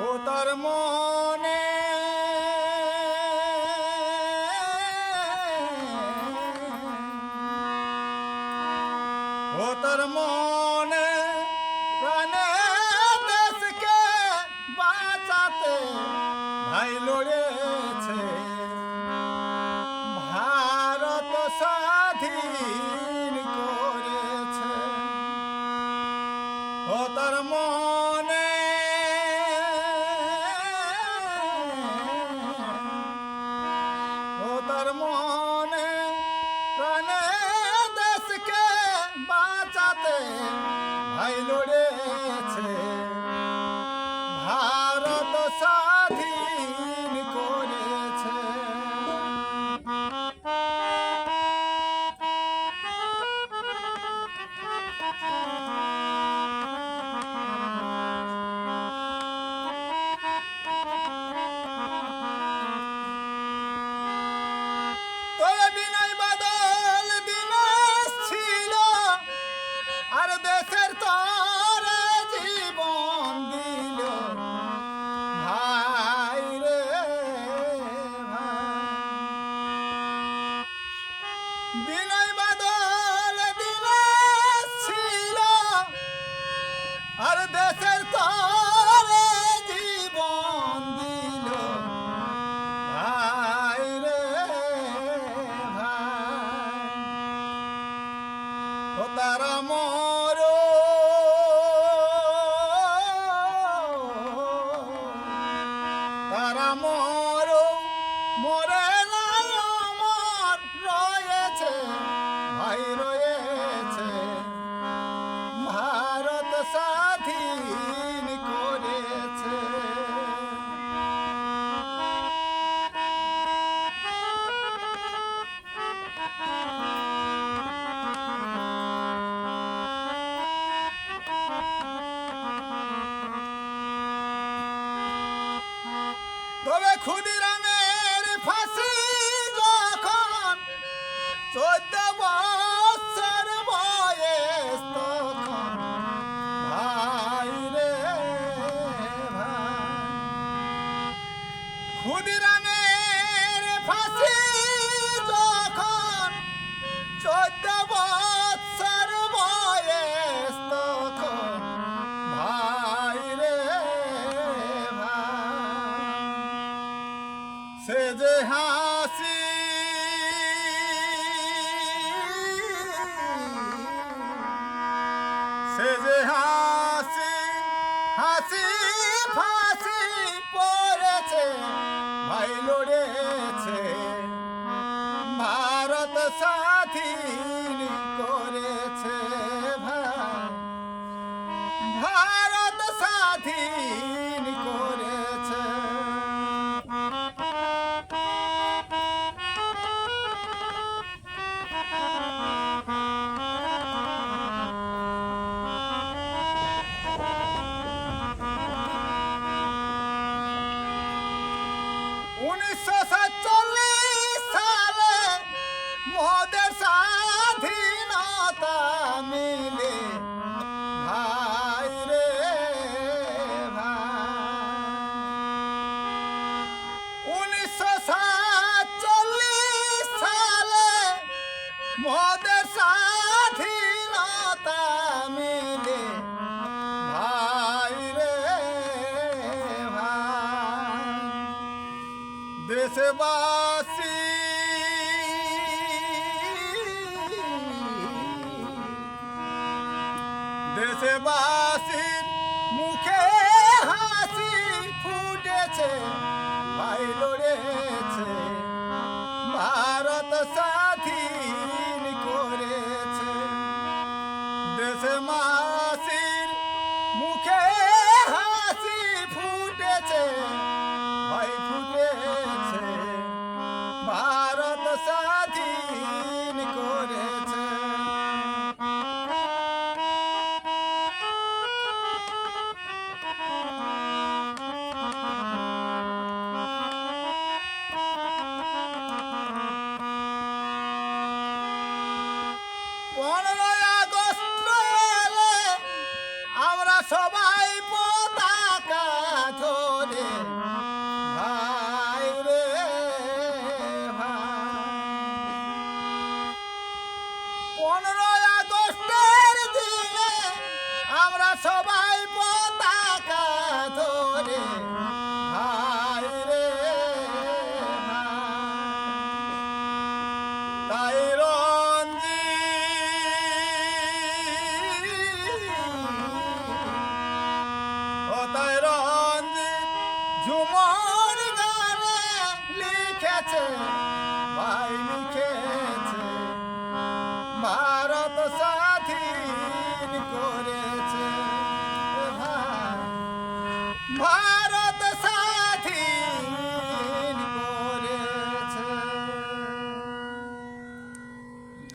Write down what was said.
ও তার মনে। ও তার মনে। তার মন তবে ক্ষুদিরামের ফাঁসি যখন চোদ্দ বছর বয়স তখন ভাই রে ক্ষুদিরামের ফাঁসি আসি সে যে হাসি হাসি ফাঁসি পড়েছে ভাই লড়েছে। ভারত সা উনিশশো সাতচল্লিশ সালে মোদের স্বাধীনতা মিলে। ভাই রে উনিশশো সাতচল্লিশ সালে মোদের দেশবাসী। দেশবাসী। পনেরোই আগস্ট আমরা সবাই পতাকা ধরে। ভাই রে পনেরোই আগস্টের দিনে আমরা সবাই ঝুমর গানে লিখেছে ভাই ভারত স্বাধীন করেছে ভাই।